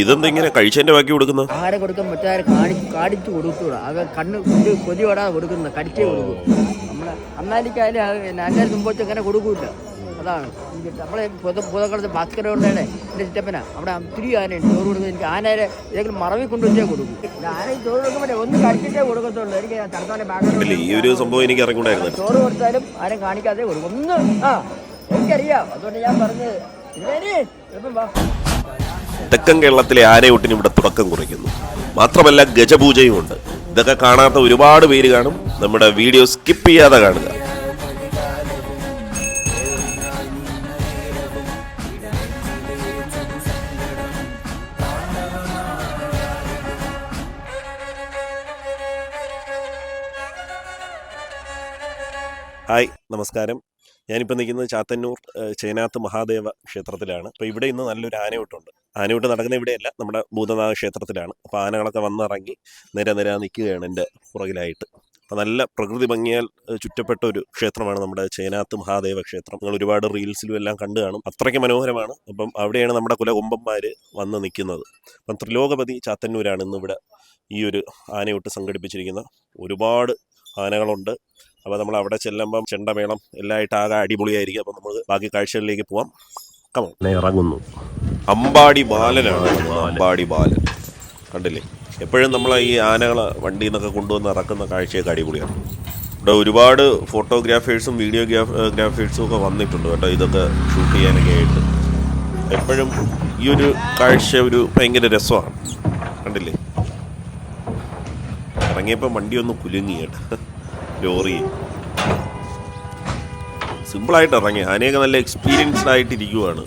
ഇതെന്താ ഇങ്ങനെ കഴിച്ചതിന്റെ ബാക്കി കൊടുക്കുന്ന ആരെ കൊടുക്കാൻ പറ്റാതെ കാണി കാടിച്ചു കൊടുക്കൂടാ അത് കണ്ണ് കൊണ്ട് കൊതി വിടാതെ കൊടുക്കുന്നത്. കടിച്ചേ കൊടുക്കും. നമ്മളെ അന്നാലിക്കായാലും അന്നാലും മുമ്പോട്ട് അങ്ങനെ കൊടുക്കൂല അതാണ്. നമ്മളെ പുത പുതക്കളത്ത് ഭാസ്കര കൊണ്ടാണ് എന്റെ ചിറ്റപ്പന. അവിടെ ഒത്തിരി ആനയുണ്ട്. ചോറ് കൊടുക്കുന്നത് എനിക്ക് ആനയെ ഏതെങ്കിലും മറവി കൊണ്ടുവച്ചേ കൊടുക്കും. ഇത് ആന ചോറ് കൊടുക്കുമ്പോൾ ഒന്ന് കടിച്ചിട്ടേ കൊടുക്കത്തുള്ളൂ. എനിക്ക് ഭാഗം ഈ ഒരു സംഭവം എനിക്ക് ചോറ് കൊടുത്താലും ആരും കാണിക്കാതെ കൊടുക്കും. ഒന്ന് ആ എനിക്കറിയാം. അതുകൊണ്ട് ഞാൻ പറഞ്ഞത് ഇപ്പം വാ. തെക്കൻ കേരളത്തിലെ ആനയൂട്ടിന് ഇവിടെ തുടക്കം കുറിക്കുന്നു. മാത്രമല്ല ഗജപൂജയും ഉണ്ട് ഇതൊക്കെ കാണാത്ത ഒരുപാട് പേര് കാണും. നമ്മുടെ വീഡിയോ സ്കിപ്പ് ചെയ്യാതെ കാണുക. ഹായ് നമസ്കാരം. ഞാനിപ്പോൾ നിൽക്കുന്നത് ചാത്തന്നൂർ ചേനാത്ത് മഹാദേവ ക്ഷേത്രത്തിലാണ്. അപ്പോൾ ഇവിടെ ഇന്ന് നല്ലൊരു ആനയൂട്ടുണ്ട് ആനയൂട്ട് നടക്കുന്ന ഇവിടെയല്ല നമ്മുടെ ഭൂതനാഥ ക്ഷേത്രത്തിലാണ്. അപ്പോൾ ആനകളൊക്കെ വന്നിറങ്ങി നിര നിര നിൽക്കുകയാണ് എന്റെ പുറകിലായിട്ട്. അപ്പോൾ നല്ല പ്രകൃതി ഭംഗിയാൽ ചുറ്റപ്പെട്ട ഒരു ക്ഷേത്രമാണ് നമ്മുടെ ചേനാത്ത് മഹാദേവ ക്ഷേത്രം. നിങ്ങൾ ഒരുപാട് റീൽസിലും എല്ലാം കണ്ടു കാണും. അത്രയ്ക്ക് മനോഹരമാണ്. അപ്പം അവിടെയാണ് നമ്മുടെ കുലകുമ്പന്മാർ വന്ന് നിൽക്കുന്നത്. അപ്പം ത്രിലോകപതി ചാത്തന്നൂരാണ് ഇന്ന് ഇവിടെ ഈ ഒരു ആനയൂട്ട് സംഘടിപ്പിച്ചിരിക്കുന്നത് ഒരുപാട് ആനകളുണ്ട്. അപ്പോൾ നമ്മൾ അവിടെ ചെല്ലുമ്പം ചെണ്ടമേളം എല്ലായിട്ട് ആകെ അടിപൊളിയായിരിക്കും. അപ്പോൾ നമ്മൾ ബാക്കി കാഴ്ചകളിലേക്ക് പോവാം. കമോ ഇറങ്ങുന്നു. അമ്പാടി ബാലനാണ് അമ്പാടി ബാലൻ. കണ്ടില്ലേ? എപ്പോഴും നമ്മൾ ഈ ആനകളെ വണ്ടിയിൽ നിന്നൊക്കെ കൊണ്ടുവന്ന് ഇറക്കുന്ന കാഴ്ചയൊക്കെ അടിപൊളിയാണ്. ഇവിടെ ഒരുപാട് ഫോട്ടോഗ്രാഫേഴ്സും വീഡിയോ ഗ്രാഫേഴ്സും ഒക്കെ വന്നിട്ടുണ്ട് കേട്ടോ ഇതൊക്കെ ഷൂട്ട് ചെയ്യാനൊക്കെ ആയിട്ട്. എപ്പോഴും ഈ ഒരു കാഴ്ച ഒരു ഭയങ്കര രസമാണ്. കണ്ടില്ലേ? ഇറങ്ങിയപ്പോൾ വണ്ടി ഒന്ന് കുലുങ്ങി കേട്ടോ. ലോറി. സിമ്പിളായിട്ട് ഇറങ്ങി. അനേകം നല്ല എക്സ്പീരിയൻസ്ഡ് ആയിട്ടിരിക്കുവാണ്.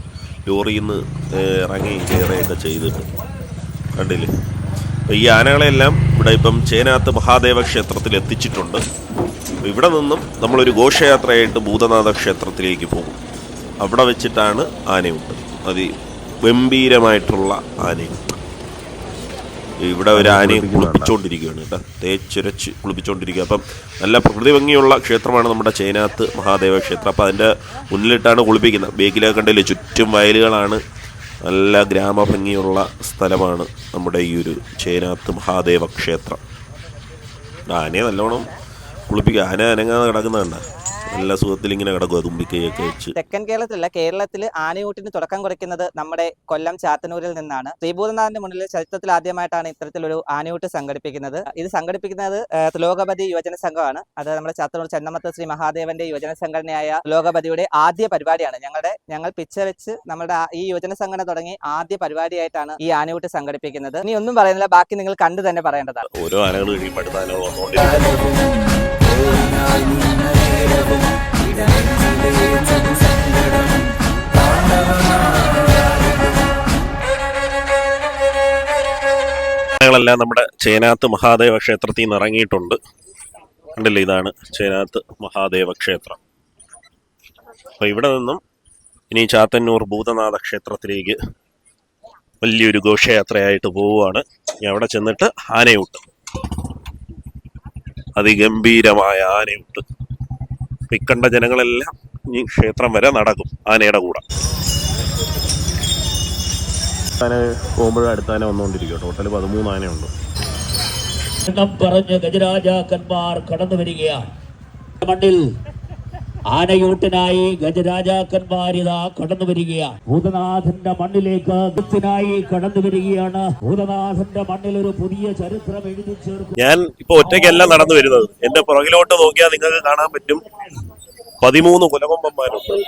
ലോറിയിൽ നിന്ന് ഇറങ്ങി കയറുകയൊക്കെ ചെയ്തിട്ട്. കണ്ടില്ലേ? ഈ ആനകളെല്ലാം ഇവിടെ ഇപ്പം ചേനാത്ത് മഹാദേവ ക്ഷേത്രത്തിൽ എത്തിച്ചിട്ടുണ്ട്. ഇവിടെ നിന്നും നമ്മളൊരു ഘോഷയാത്രയായിട്ട് ഭൂതനാഥ ക്ഷേത്രത്തിലേക്ക് പോകും. അവിടെ വെച്ചിട്ടാണ് ആനയുണ്ട്. അതി ഗംഭീരമായിട്ടുള്ള ആനയുണ്ട്. ഇവിടെ ഒരു ആനയെ കുളിപ്പിച്ചുകൊണ്ടിരിക്കുകയാണ് കേട്ടോ. തേച്ചുരച്ച് കുളിപ്പിച്ചുകൊണ്ടിരിക്കുക അപ്പം നല്ല പ്രകൃതി ഭംഗിയുള്ള ക്ഷേത്രമാണ് നമ്മുടെ ചേനാത്ത് മഹാദേവ ക്ഷേത്രം. അപ്പം അതിന്റെ മുന്നിലിട്ടാണ് കുളിപ്പിക്കുന്നത്. ബേക്കിലൊക്കെ കണ്ടില്ലേ? ചുറ്റും വയലുകളാണ്. നല്ല ഗ്രാമഭംഗിയുള്ള സ്ഥലമാണ് നമ്മുടെ ഈ ഒരു ചേനാത്ത് മഹാദേവ ക്ഷേത്രം. ആനയെ നല്ലോണം കുളിപ്പിക്കുക. ആന അനങ്ങാതെ കിടക്കുന്നതുണ്ട നല്ല സുഖത്തിൽ ഇങ്ങനെ കിടക്കുക തുമ്പിക്കൈയൊക്കെ വെച്ച്. തെക്കൻ കേരളത്തിലല്ല കേരളത്തിൽ ആനയൂട്ടിന് തുടക്കം കുറയ്ക്കുന്നത് നമ്മുടെ കൊല്ലം ചാത്തനൂരിൽ നിന്നാണ്. ശ്രീഭൂതനാഥന്റെ മുന്നിൽ ചരിത്രത്തിൽ ആദ്യമായിട്ടാണ് ഇത്തരത്തിലൊരു ആനയൂട്ട് സംഘടിപ്പിക്കുന്നത്. ഇത് സംഘടിപ്പിക്കുന്നത് ലോകപതി യുവജന സംഘമാണ്. അത് നമ്മുടെ ചാത്തനൂർ ചെന്നമത്ത ശ്രീ മഹാദേവന്റെ യുവജന സംഘടനയായ ലോകപതിയുടെ ആദ്യ പരിപാടിയാണ്. ഞങ്ങളുടെ ഞങ്ങൾ പിച്ച വെച്ച് നമ്മുടെ ഈ യുവജന സംഘടന തുടങ്ങി ആദ്യ പരിപാടിയായിട്ടാണ് ഈ ആനയൂട്ട് സംഘടിപ്പിക്കുന്നത്. ഇനി ഒന്നും പറയുന്നില്ല ബാക്കി നിങ്ങൾ കണ്ടു തന്നെ പറയേണ്ടതാണ്. ഓരോ ആനകൾ കഴിയുമ്പോൾ ആനകളെല്ലാം നമ്മുടെ ചേനാത്ത് മഹാദേവ ക്ഷേത്രത്തിൽ നിന്ന് ഇറങ്ങിയിട്ടുണ്ട്. കണ്ടില്ലേ ഇതാണ് ചേനാത്ത് മഹാദേവ ക്ഷേത്രം. അപ്പോൾ ഇവിടെ നിന്നും ഇനി ചാത്തന്നൂർ ഭൂതനാഥ ക്ഷേത്രത്തിലേക്ക് വലിയൊരു ഘോഷയാത്രയായിട്ട് പോവുകയാണ്. അവിടെ ചെന്നിട്ട് ആനയൂട്ട്. അതിഗംഭീരമായ ആനയൂട്ട്. ഇക്കണ്ട ജനങ്ങളെല്ലാം ഈ ക്ഷേത്രം വരെ നടക്കും ആനയുടെ കൂടെ. ആന പോകുമ്പോഴും അടുത്ത ആന വന്നുകൊണ്ടിരിക്കും ടോട്ടൽ പതിമൂന്ന് ആനയുണ്ട്. പറഞ്ഞ് ഗജരാജാക്കന്മാർ കടന്നു വരികയാണ്. മണ്ണിൽ ആനയൂട്ടിനായി ഗജരാജാക്കന്മാരിതാ കടന്നു വരികയാണ്. ഭൂതനാഥന്റെ മണ്ണിലേക്ക് ായി കടന്നു വരികയാണ്. ഭൂതനാഥന്റെ മണ്ണിൽ ഒരു പുതിയ ചരിത്രം എഴുതി ചേർക്കും. ഞാൻ ഇപ്പൊ ഒറ്റയ്ക്കല്ല നടന്നു വരുന്നത്. എന്റെ പുറകിലോട്ട് നോക്കിയാൽ നിങ്ങൾക്ക് കാണാൻ പറ്റും. പതിമൂന്ന് കുലകൊമ്പന്മാരുണ്ട്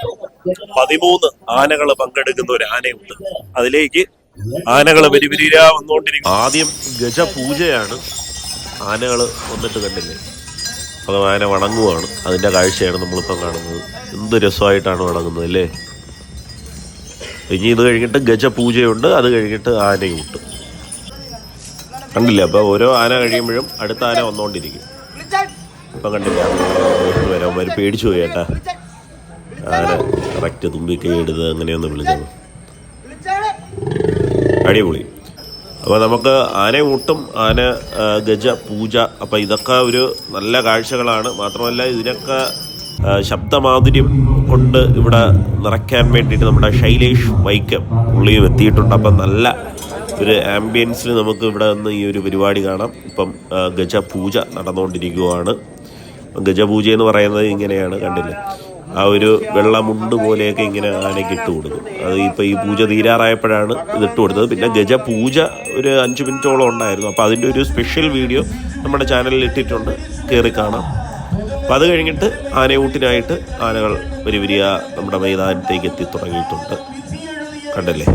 പതിമൂന്ന് ആനകൾ പങ്കെടുക്കുന്ന ഒരു ആനയുണ്ട്. അതിലേക്ക് ആനകൾ വരിവരിരാ വന്നുകൊണ്ടിരിക്കും ആദ്യം ഗജപൂജയാണ്. ആനകൾ വന്നിട്ട് കണ്ടില്ലേ? ആന വണങ്ങുവാണ്. അതിന്റെ കാഴ്ചയാണ് നമ്മളിപ്പം കാണുന്നത്. എന്ത് രസമായിട്ടാണ് വണങ്ങുന്നത് അല്ലേ? ഇനി ഇത് കഴിഞ്ഞിട്ട് ഗജപൂജയുണ്ട് അത് കഴിഞ്ഞിട്ട് ആനയുണ്ട്. കണ്ടില്ല? അപ്പോൾ ഓരോ ആന കഴിയുമ്പോഴും അടുത്ത ആന വന്നുകൊണ്ടിരിക്കും ഇപ്പം കണ്ടില്ല? വരാൻ അവർ പേടിച്ചു പോയി ഏട്ടാ ആന കറക്റ്റ് തുമ്പിക്കൈ എടുത്ത് അങ്ങനെയൊന്ന് വിളിച്ചത്. അടിപൊളി. അപ്പോൾ നമുക്ക് ആന ഊട്ടും ആന ഗജ പൂജ അപ്പോൾ ഇതൊക്കെ ഒരു നല്ല കാഴ്ചകളാണ്. മാത്രമല്ല ഇതിനൊക്കെ ശബ്ദമാധുര്യം കൊണ്ട് ഇവിടെ നിറയ്ക്കാൻ വേണ്ടിയിട്ട് നമ്മുടെ ശൈലേഷ് വൈക്ക് പുള്ളിയും എത്തിയിട്ടുണ്ട്. അപ്പം നല്ല ഒരു ആംബിയൻസിൽ നമുക്ക് ഇവിടെ നിന്ന് ഈ ഒരു പരിപാടി കാണാം. ഇപ്പം ഗജപൂജ നടന്നുകൊണ്ടിരിക്കുകയാണ് ഗജപൂജ എന്ന് പറയുന്നത് ഇങ്ങനെയാണ് കണ്ടില്ലേ? ആ ഒരു വെള്ളമുണ്ട് പോലെയൊക്കെ ഇങ്ങനെ ആനയ്ക്ക് ഇട്ട് കൊടുക്കും. അത് ഇപ്പോൾ ഈ പൂജ തീരാറായപ്പോഴാണ് ഇത് ഇട്ട് കൊടുത്തത്. പിന്നെ ഗജ പൂജ ഒരു അഞ്ച് മിനിറ്റോളം ഉണ്ടായിരുന്നു. അപ്പോൾ അതിന്റെ ഒരു സ്പെഷ്യൽ വീഡിയോ നമ്മുടെ ചാനലിൽ ഇട്ടിട്ടുണ്ട്. കയറി കാണാം. അപ്പം അത് കഴിഞ്ഞിട്ട് ആനയൂട്ടിനായിട്ട് ആനകൾ വരിവരിയ നമ്മുടെ മൈതാനത്തേക്ക് എത്തി തുടങ്ങിയിട്ടുണ്ട്. കണ്ടല്ലേ?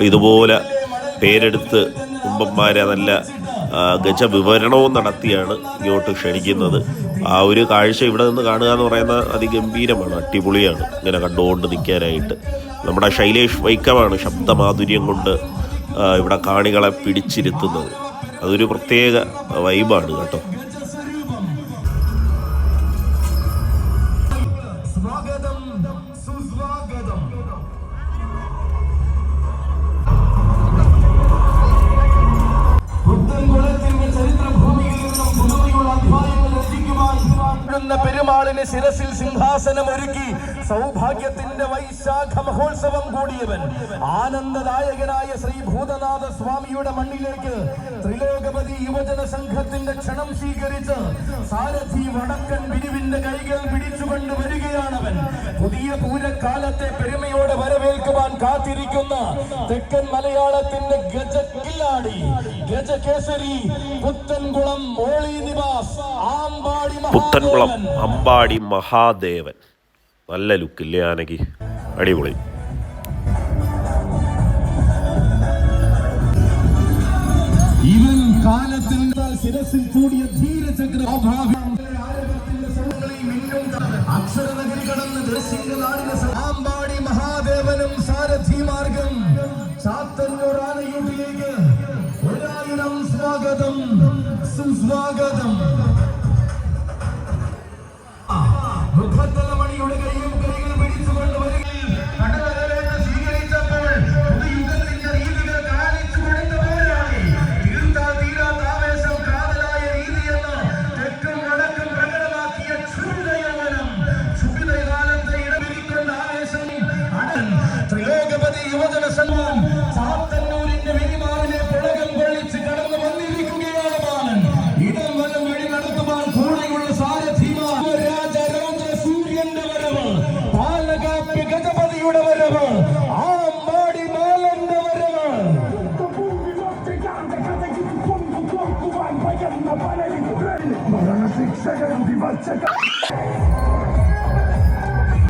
ഇതുപോലെ പേരെടുത്ത് കുമ്പന്മാരെ നല്ല ആ, ഗജവിവരണവും നടത്തിയാണ് ഇങ്ങോട്ട് ക്ഷണിക്കുന്നത്. ആ ഒരു കാഴ്ച ഇവിടെ നിന്ന് കാണുക എന്ന് പറയുന്ന അതിഗംഭീരമാണ് അടിപൊളിയാണ്. ഇങ്ങനെ കണ്ടുകൊണ്ട് നിൽക്കാനായിട്ട്. നമ്മുടെ ശൈലേഷ് വൈക്കമാണ് ശബ്ദമാധുര്യം കൊണ്ട് ഇവിടെ കാണികളെ പിടിച്ചിരുത്തുന്നത്. അതൊരു പ്രത്യേക വൈബാണ് കേട്ടോ. പെരുമാളിന് ശിരസിൽ സിംഹാസനം ഒരുക്കി സൗഭാഗ്യത്തിന്റെ വൈശാഖ മഹോത്സവം കൂടിയവൻ. ആനന്ദദായകനായ ശ്രീ ഭൂതനാഥ സ്വാമിയുടെ മണ്ണിലേക്ക് ത്രിലോകപതി യുവജന സംഘത്തിന്റെ ക്ഷണം സ്വീകരിച്ച് സാരഥി വടക്കൻ ബിരുവിന്റെ കൈകൾ പിടിച്ചുകൊണ്ട് വരികയാണവൻ. പുതിയ പൂരക്കാലത്തെ പെരുമയോടെ വരവേൽക്കുവാൻ കാത്തിരിക്കുന്ന തെക്കൻ മലയാളത്തിന്റെ ഗജക്കില്ലാടി. ഗജകേസരി പുത്തൻകുളം മോളി നിവാസ് ആമ്പാടി പുത്തൻകുളം അമ്പാടി മഹാദേവൻ. നല്ല ലുക്കില്ലേ ആനകി അടിപൊളി. ഇവൻ ശിരസിൽ മിന്നും അക്ഷരനഗരി കടന്ന് ദേശിംഗനാടിന് ആമ്പാടി മഹാദേവനും സാരഥി മാർഗം. ചാത്തന്നൂർ ആനയൂട്ടിലേക്ക് ഒരായിരം സ്വാഗതം. സുസ്വാഗതം. ഗജപതിയുടെ വരവ് ആമ്പാടി ബാലന്റെ വരവ്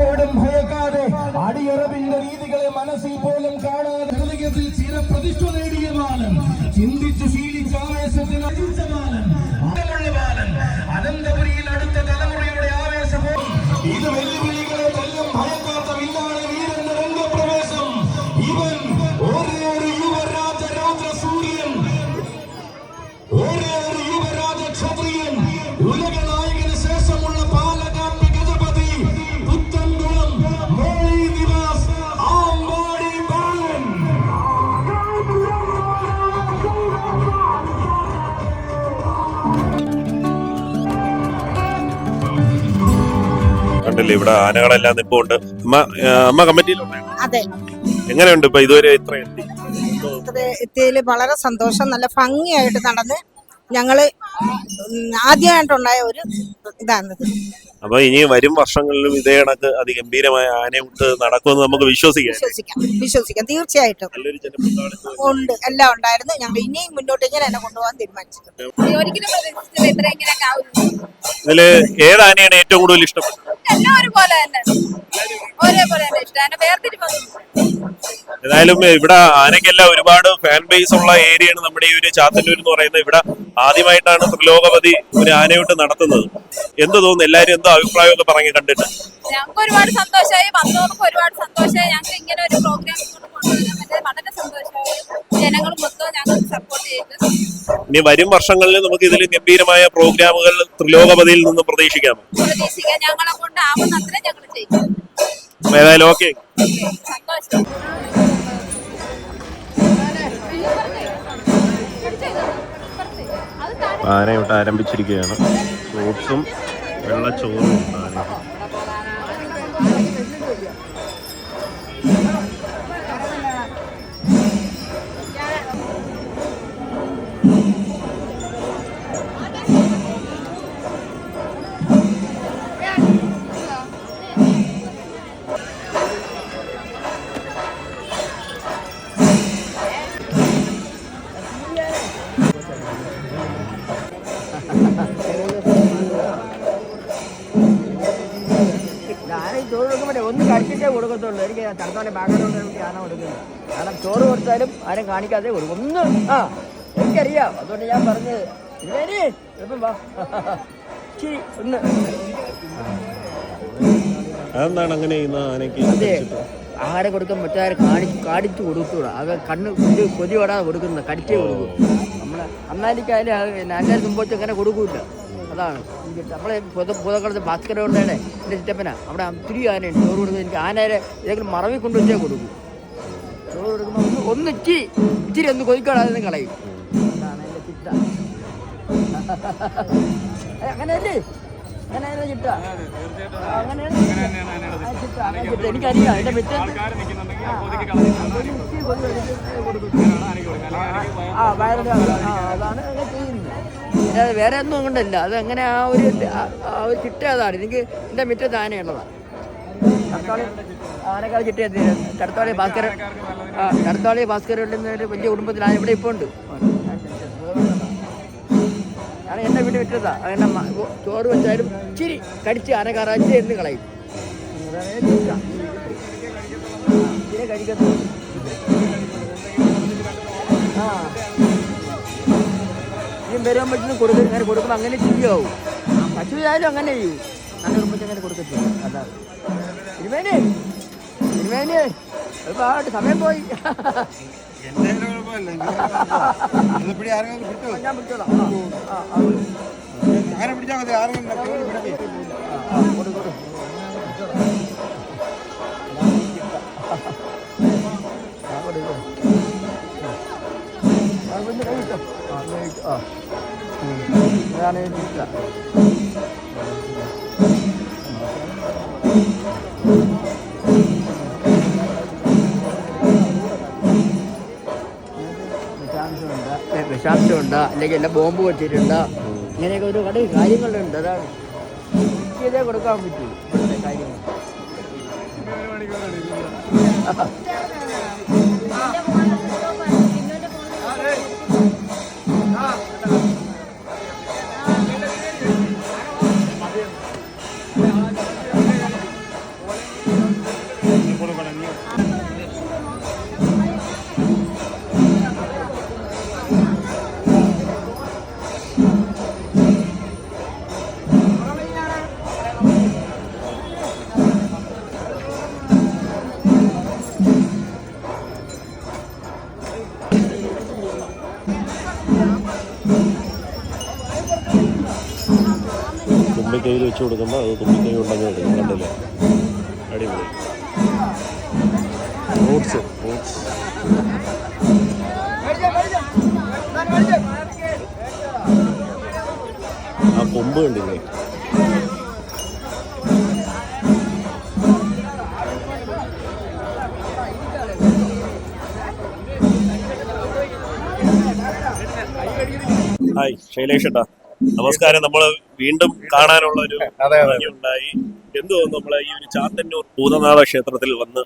ോടും ഭയക്കാതെ അടിയറവിന്റെ രീതികളെ മനസ്സിൽ പോലും കാണാതെ ഹൃദയത്തിൽ ചിരപ്രതിഷ്ഠ നേടിയ ഇവിടെ ആനകളെല്ലാം നിപ്പുണ്ട്. അമ്മ അമ്മ കമ്മിറ്റിയിലുണ്ട്. അതെ. എങ്ങനെയുണ്ട് ഇപ്പൊ ഇതുവരെ ഇത്ര എത്തി? ഇത്ര എത്തിയതിൽ വളരെ സന്തോഷം. നല്ല ഭംഗിയായിട്ട് നടന്ന് ഞങ്ങൾ ആദ്യമായിട്ടുണ്ടായ ഒരു ഇതാണിത്. അപ്പൊ ഇനി വരും വർഷങ്ങളിലും ഇതേ കണക്ക് അതിഗംഭീരമായ ആനയൂട്ട് നടക്കുമെന്ന് നമുക്ക് വിശ്വസിക്കാം. വിശ്വസിക്കാം. വിശ്വസിക്കാം. തീർച്ചയായിട്ടും. നല്ലൊരു ഉണ്ട്. എല്ലാം ഉണ്ടായിരുന്നു. ഞങ്ങൾ ഇനിയും മുന്നോട്ട് ഇങ്ങനെ എന്നെ കൊണ്ടുപോകാൻ തീരുമാനിച്ചിട്ടുണ്ട് ഒരിക്കലും പ്രതീക്ഷിച്ചില്ല ഇത്ര ഇങ്ങനെയൊക്കെ ഏതാനയാണ് ഏറ്റവും കൂടുതൽ ഇഷ്ടപ്പെട്ടത്? എല്ലാം ഒരുപോലെ തന്നെ. ഒരേപോലെ തന്നെ ഇഷ്ടം. അതിന്റെ വേർതിരിവൊന്നും ഏതായാലും ഇവിടെ ആനയ്ക്കെല്ലാം ഒരുപാട് ഫാൻ ബേസ് ഉള്ള ഏരിയയാണ് നമ്മുടെ ഈ ഒരു ചാത്തന്നൂർ എന്ന് പറയുന്നത്. ഇവിടെ ആദ്യമായിട്ടാണ് ത്രിലോകപതി ഒരു ആനയൂട്ട് നടത്തുന്നത്. എന്ത് തോന്നുന്നു? എല്ലാരും എന്തോ അഭിപ്രായമൊക്കെ പറഞ്ഞു കണ്ടിട്ട് ഞങ്ങൾക്ക് ഒരുപാട് സന്തോഷമായി. വന്നവർക്ക് ഒരുപാട് സന്തോഷമായി. ഞങ്ങൾക്ക് ഇങ്ങനെ ഒരു പ്രോഗ്രാം കൊണ്ടുവരാൻ പറ്റിയത് വളരെ സന്തോഷമായി. ജനങ്ങൾ മൊത്തം ഞങ്ങൾക്ക് സപ്പോർട്ട് ചെയ്തു ഇനി വരും വർഷങ്ങളിൽ നമുക്ക് ഇതിൽ ഗംഭീരമായ പ്രോഗ്രാമുകൾ ത്രിലോകപതിയിൽ നിന്ന് പ്രതീക്ഷിക്കാം. പ്രതീക്ഷിക്കാം. ഞങ്ങളെ കൊണ്ട് ആവുന്നത്ര ഞങ്ങൾ ചെയ്യും. ഏതായാലും ഓക്കെ. സന്തോഷം. ആനയൂട്ട് ആരംഭിച്ചിരിക്കുകയാണ്. ഫ്രൂട്ട്സും വെള്ളച്ചോറും ഉണ്ട് കഴിച്ചിട്ടേ കൊടുക്കത്തുള്ളൂ. എനിക്ക് തണുത്തോടെ ബാഗോടെ ആന കൊടുക്കുന്നത് കാരണം ചോറ് കൊടുത്താലും ആരും കാണിക്കാതെ കൊടുക്കും. ഒന്ന് ആ എനിക്കറിയാം. അതുകൊണ്ട് ഞാൻ പറഞ്ഞത് തിരുവേനി എളുപ്പം വാ. ചി ഒന്ന്. അതെന്താണ് അങ്ങനെ ആനയ്ക്ക് അതെ? ആഹാരം കൊടുക്കാൻ പറ്റാതെ കാണി കാണിച്ചു കൊടുക്കൂട അത് കണ്ണ് കൊതി വിടാതെ കൊടുക്കുന്നത് കടിച്ചേ കൊടുക്കും. നമ്മളെ അന്നാലിക്കായാലും അന്നാലും മുമ്പോട്ട് അങ്ങനെ കൊടുക്കൂല അതാണ്. നമ്മളെ പുതക്കളത്ത് ഭാസ്കര ഉള്ളയുടെ എന്റെ ചിറ്റപ്പന. അവിടെ ഒത്തിരി ആനയുണ്ട്. ചോറ് കൊടുക്കുന്നത് എനിക്ക് ആനയെ ഏതെങ്കിലും മറവി കൊണ്ടുവച്ചേ കൊടുക്കും. ചോറ് കൊടുക്കുമ്പോൾ ഒന്ന് ഒന്ന് ഇച്ചിരി ഇച്ചിരി ഒന്ന് കൊതിക്കാതെ കളയും. അതാണ് എന്റെ ചിട്ട. അങ്ങനെയല്ലേ? അങ്ങനെയല്ലേ ചിട്ട? അങ്ങനെയാണ് ചിട്ട, അങ്ങനെ ചിട്ട. എനിക്കറിയാം എന്റെ മിറ്റത്ത് ആ വയറിൽ അതാണ് അങ്ങനെ ചെയ്യുന്നത്. അത് വേറെ ഒന്നും കൊണ്ടല്ല അത് അങ്ങനെ ആ ഒരു ആ- ആ ഒരു ചിട്ട അതാണ്. എനിക്ക് എന്റെ മിറ്റ ആനയുള്ളതാണ് കടത്താളി ആനക്കാൾ ചിട്ട ആ കടത്താളി നിന്ന് ഒരു വലിയ കുടുംബത്തിലാണ് ഇവിടെ ഇപ്പോൾ ഉണ്ട്. ഞാൻ എന്റെ വീട്ടിൽ വിറ്റതാ അങ്ങനെ ചോറ് വെച്ചാലും ഇച്ചിരി കടിച്ച് ആന എന്ന് കളയും. ആ. ഇനി പറ്റുന്ന കൊടുക്കും അങ്ങനെ കൊടുക്കുമ്പോൾ അങ്ങനെ ചെയ്യാവും ആയാലും അങ്ങനെ ചെയ്യൂ നല്ല കുടുംബത്തിൽ അങ്ങനെ കൊടുക്കത്തില്ല അതാണ് തിരുമേനെ തിരുമേനെ ഒരുപാട് സമയം പോയി ഞാൻ പിടിച്ചോളാം. അങ്ങനെ പിടിച്ചാൽ മതി ആരെങ്കിലും ആ, വിഷാംശമുണ്ട്. അല്ലെങ്കിൽ എല്ലാം ബോംബ് വെച്ചിട്ടുണ്ട്. ഇങ്ങനെയൊക്കെ ഒരു കട കാര്യങ്ങളുണ്ട്. അതാണ്. ചെയ്തേ കൊടുക്കാൻ പറ്റൂ. ഇവിടുത്തെ കാര്യങ്ങൾ. Amém. വെച്ച് കൊടുക്കുമ്പോൾ അത് തുമ്പിക്കൈ ഉണ്ടെങ്കിൽ എടുക്കും. കണ്ടില്ലേ? അടിപൊളി. ഫ്രൂട്ട്സ് ഫ്രൂട്ട്സ് ആ കൊമ്പ് കണ്ടില്ലേ? ഹായ് ശൈലേഷ് ഏട്ടാ. നമസ്കാരം. നമ്മൾ വീണ്ടും കാണാനുള്ള ഒരു. ഉണ്ടായി. എന്തോ നമ്മളെ ഈ ഒരു ചാത്തന്നൂർ ഭൂതനാഥ ക്ഷേത്രത്തിൽ വന്ന്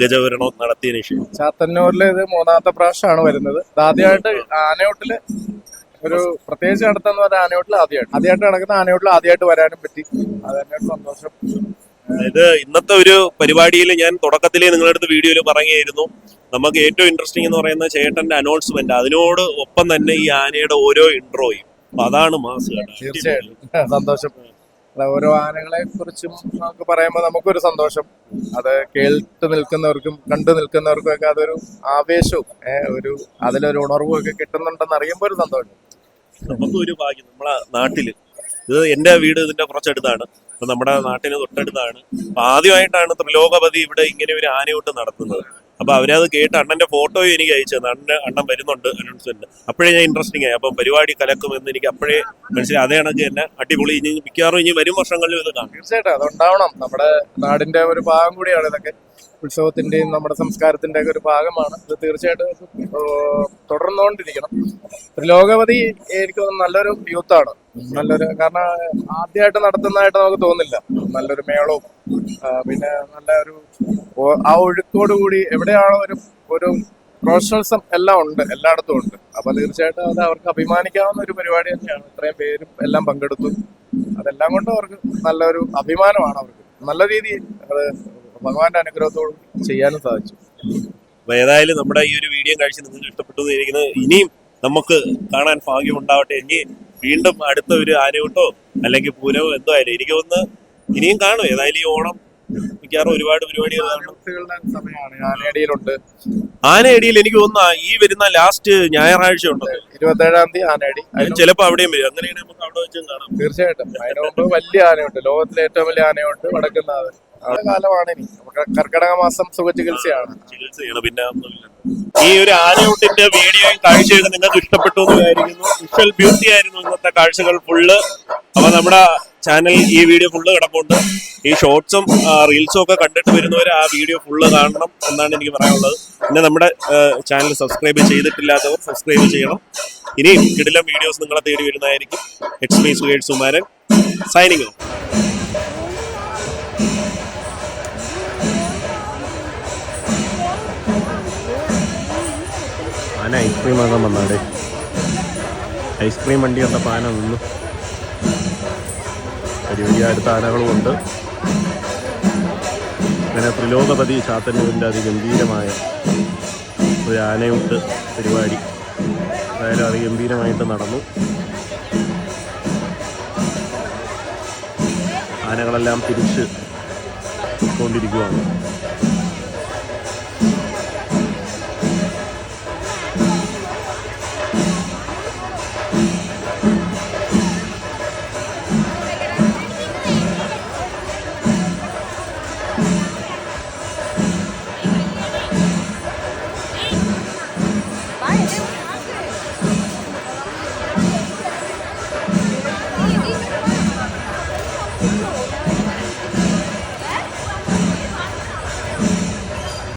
ഗജവരണം നടത്തിയതിനു ശേഷം? ചാത്തന്നൂരിൽ ഇത് മൂന്നാമത്തെ പ്രാവശ്യമാണ് വരുന്നത്. ആദ്യമായിട്ട് ആനയോട്ടിൽ ഒരു പ്രത്യേകിച്ച് നടത്തുന്ന ഒരു ആനയോട്ടിൽ ആദ്യമായിട്ട്. ആദ്യമായിട്ട് നടക്കുന്ന ആനയോട്ടിൽ ആദ്യമായിട്ട് വരാനും പറ്റി. അത് തന്നെ സന്തോഷം. അതായത് ഇന്നത്തെ ഒരു പരിപാടിയിൽ ഞാൻ തുടക്കത്തിലേ നിങ്ങളുടെ അടുത്ത് വീഡിയോയിൽ പറയുകയായിരുന്നു. നമുക്ക് ഏറ്റവും ഇൻട്രസ്റ്റിംഗ് എന്ന് പറയുന്ന ചേട്ടന്റെ അനൗൺസ്മെന്റ് അതിനോട് ഒപ്പം തന്നെ ഈ ആനയുടെ ഓരോ ഇൻട്രോയും അപ്പൊ അതാണ് മാസ് തീർച്ചയായിട്ടും. സന്തോഷം. ഓരോ ആനകളെ കുറിച്ചും നമുക്ക് പറയുമ്പോൾ നമുക്കൊരു സന്തോഷം. അത് കേട്ട് നിൽക്കുന്നവർക്കും കണ്ടു നിൽക്കുന്നവർക്കും ഒക്കെ അതൊരു ആവേശവും ഒരു അതിലൊരു ഉണർവും ഒക്കെ കിട്ടുന്നുണ്ടെന്ന് അറിയുമ്പോൾ ഒരു സന്തോഷം. നമുക്ക് ഒരു ഭാഗ്യം. നമ്മളെ നാട്ടിൽ. ഇത് എന്റെ വീട് ഇതിന്റെ കുറച്ചടുത്താണ്. നമ്മുടെ നാട്ടിന് തൊട്ടടുത്താണ്. ആദ്യമായിട്ടാണ് ത്രിലോകപതി ഇവിടെ ഇങ്ങനെ ഒരു ആനയോട്ട് നടത്തുന്നത്. അപ്പൊ അവരത് കേട്ട് അണ്ണന്റെ ഫോട്ടോയും എനിക്ക് അയച്ചു തന്നെ. അണ്ണൻ അണ്ണൻ വരുന്നുണ്ട് അനൗൺസ്മെന്റ് അപ്പോഴേ ഞാൻ ഇൻട്രസ്റ്റിംഗ് ആയി. അപ്പം പരിപാടി കലക്കുമെന്ന് എനിക്ക് അപ്പോഴേ മനസ്സിലായി. അതേ കണക്ക് തന്നെ അടിപൊളി. ഇനി മിക്കവാറും ഇനി വരും വർഷങ്ങളിലും ഇത് കാണും. തീർച്ചയായിട്ടും. അതുണ്ടാവണം. നമ്മുടെ നാടിന്റെ ഒരു ഭാഗം കൂടിയാണ് ഇതൊക്കെ. ഉത്സവത്തിന്റെയും നമ്മുടെ സംസ്കാരത്തിന്റെ ഒക്കെ ഒരു ഭാഗമാണ്. ഇത് തീർച്ചയായിട്ടും തുടർന്നുകൊണ്ടിരിക്കണം. ത്രിലോകവതി എനിക്ക് നല്ലൊരു യൂത്താണ് നല്ലൊരു കാരണം ആദ്യമായിട്ട് നടത്തുന്നതായിട്ട് നമുക്ക് തോന്നില്ല. നല്ലൊരു മേളവും പിന്നെ നല്ല ഒരു ആ ഒഴുക്കോട് കൂടി എവിടെയാണോ ഒരു ഒരു പ്രൊഫഷണൽസം എല്ലാം ഉണ്ട് എല്ലായിടത്തും ഉണ്ട്. അപ്പൊ തീർച്ചയായിട്ടും അത് അവർക്ക് അഭിമാനിക്കാവുന്ന ഒരു പരിപാടി തന്നെയാണ്. ഇത്രയും പേരും എല്ലാം പങ്കെടുത്തു. അതെല്ലാം കൊണ്ടും അവർക്ക് നല്ലൊരു അഭിമാനമാണ് അവർക്ക്. നല്ല രീതിയിൽ അത് ഭഗവാന്റെ അനുഗ്രഹത്തോടും ചെയ്യാനും സാധിച്ചു. അപ്പൊ ഏതായാലും നമ്മുടെ ഈ ഒരു വീഡിയോ കാഴ്ച നിങ്ങൾക്ക് ഇഷ്ടപ്പെട്ടു ഇനിയും നമുക്ക് കാണാൻ ഭാഗ്യം ഉണ്ടാവട്ടെ ഇനി വീണ്ടും അടുത്ത ഒരു ആനയോട്ടോ അല്ലെങ്കിൽ പൂരമോ എന്തോ ആയാലും എനിക്ക് ഒന്ന് ഇനിയും കാണും. ഏതായാലും ഈ ഓണം മിക്കവാറും ഒരുപാട് പരിപാടികൾ ആനയടിയിലുണ്ട്. ആനയടിയിൽ എനിക്ക് തോന്നുന്നു ഈ വരുന്ന ലാസ്റ്റ് ഞായറാഴ്ച ഉണ്ട്. ഇരുപത്തേഴാം തീയതി ആനയടി. അതിന് ചിലപ്പോൾ അവിടെയും വരും. അങ്ങനെയാണെങ്കിൽ നമുക്ക് അവിടെ വെച്ചും കാണാം. തീർച്ചയായിട്ടും. അതിന് മുമ്പ് വലിയ ആനയുണ്ട്. ലോകത്തിലെ ഏറ്റവും വലിയ ആനയുണ്ട് വടക്കുന്നാഥൻ. കാലമാണ് ഇനി കർക്കിടക മാസം സുഖചികിത്സയാണ്. ചികിത്സ ചെയ്യണം പിന്നെ ഈ ഒരു ആനയൂട്ടിന്റെ വീഡിയോയും കാഴ്ചയൊക്കെ നിങ്ങൾക്ക് ഇഷ്ടപ്പെട്ടു എന്ന് വിചാരിക്കുന്നു. വിഷ്വൽ ബ്യൂട്ടി ആയിരുന്നു ഇന്നത്തെ കാഴ്ചകൾ ഫുള്ള് അപ്പൊ നമ്മുടെ ചാനൽ ഈ വീഡിയോ ഫുള്ള് കിടപ്പുണ്ട്. ഈ ഷോർട്സും റീൽസും ഒക്കെ കണ്ടിട്ട് വരുന്നവർ ആ വീഡിയോ ഫുള്ള് കാണണം എന്നാണ് എനിക്ക് പറയാനുള്ളത്. പിന്നെ നമ്മുടെ ചാനൽ സബ്സ്ക്രൈബ് ചെയ്തിട്ടില്ലാത്തവർ സബ്സ്ക്രൈബ് ചെയ്യണം. ഇനിയും കിടിലം വീഡിയോസ് നിങ്ങളെ തേടി വരുന്നതായിരിക്കും. എക്സ് മീ സുഹേഷ് സുമാരൻ സൈനിങ് ആന ഐസ്ക്രീം വാങ്ങാൻ വന്നാടെ. ഐസ്ക്രീം വണ്ടി വന്ന പാന നിന്നു. വലിയ വലിയ അടുത്ത ആനകളുമുണ്ട് അങ്ങനെ ത്രിലോകപതി ചാത്തന്നൂരിന്റെ അതിഗംഭീരമായ ഒരു ആനയൂട്ട് പരിപാടി. എന്തായാലും അതിഗംഭീരമായിട്ട് നടന്നു. ആനകളെല്ലാം തിരിച്ച് കൊണ്ടിരിക്കുവാണ്.